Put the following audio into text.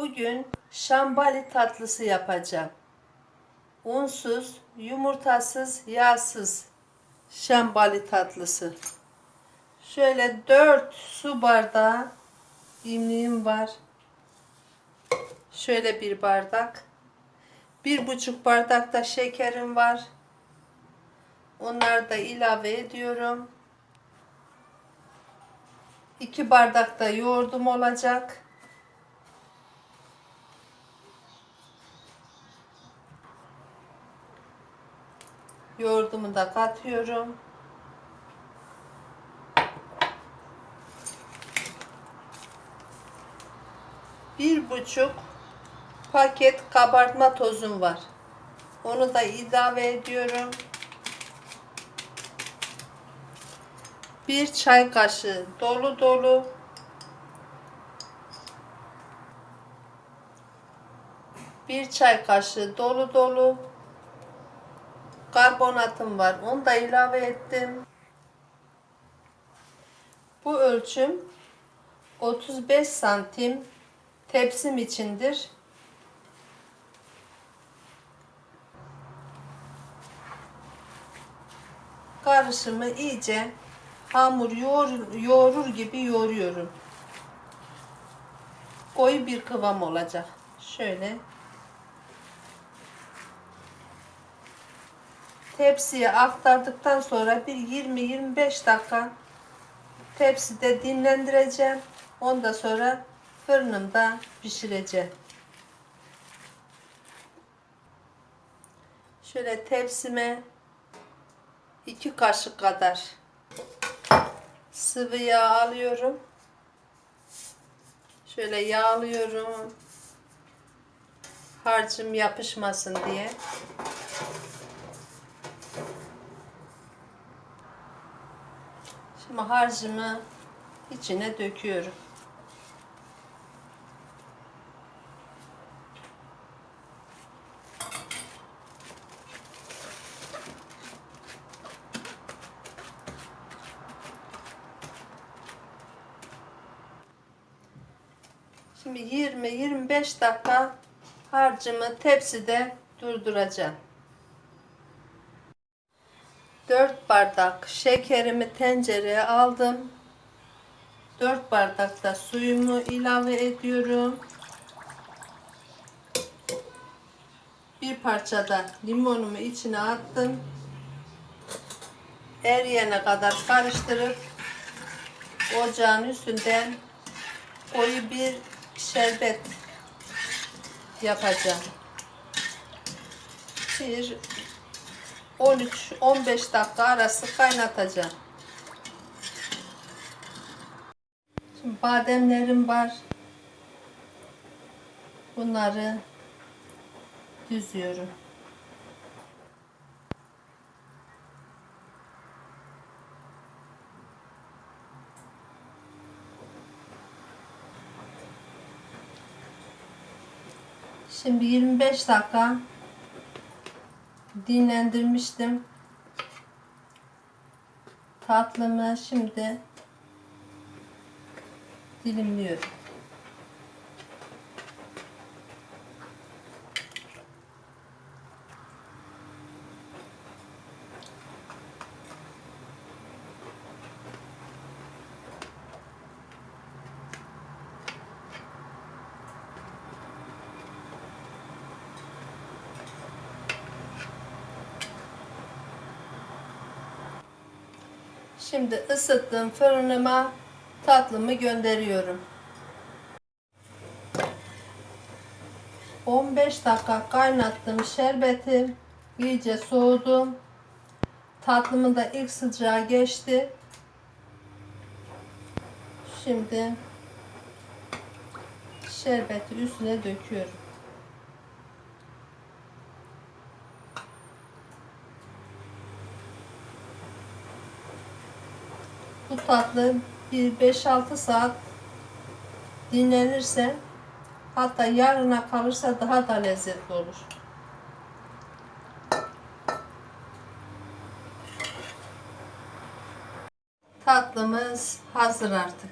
Bugün şambali tatlısı yapacağım. Unsuz, yumurtasız, yağsız şambali tatlısı. Şöyle 4 su bardağı imliğim var. Şöyle bir bardak. Bir buçuk bardak da şekerim var. Onları da ilave ediyorum. 2 bardak da yoğurdum olacak. Yoğurdumu da katıyorum. Bir buçuk paket kabartma tozum var. Onu da ilave ediyorum. Bir çay kaşığı dolu dolu bir çay kaşığı dolu dolu karbonatım var. Onu da ilave ettim. Bu ölçüm 35 santim tepsim içindir. Karışımı iyice hamur yoğur, yoğurur gibi yoğuruyorum. Koyu bir kıvam olacak. Şöyle tepsiye aktardıktan sonra bir 20-25 dakika tepside dinlendireceğim. Ondan sonra fırınımda pişireceğim. Şöyle tepsime 2 kaşık kadar sıvı yağ alıyorum. Şöyle yağlıyorum. Harcım yapışmasın diye. Şimdi harcımı içine döküyorum. Şimdi 20-25 dakika harcımı tepside durduracağım. 4 bardak şekerimi tencereye aldım. 4 bardak da suyumu ilave ediyorum. Bir parça da limonumu içine attım. Eriyene kadar karıştırıp ocağın üstünden koyu bir şerbet yapacağım. Bir 13-15 dakika arası kaynatacağım. Şimdi bademlerim var. Bunları düzüyorum. Şimdi 25 dakika dinlendirmiştim. Tatlımı şimdi dilimliyorum. Şimdi ısıttığım fırınıma tatlımı gönderiyorum. 15 dakika kaynattım şerbeti. iyice soğudu. Tatlımın da ilk sıcağı geçti. Şimdi şerbeti üstüne döküyorum. Bu tatlı bir 5-6 saat dinlenirse hatta yarına kalırsa daha da lezzetli olur. Tatlımız hazır artık.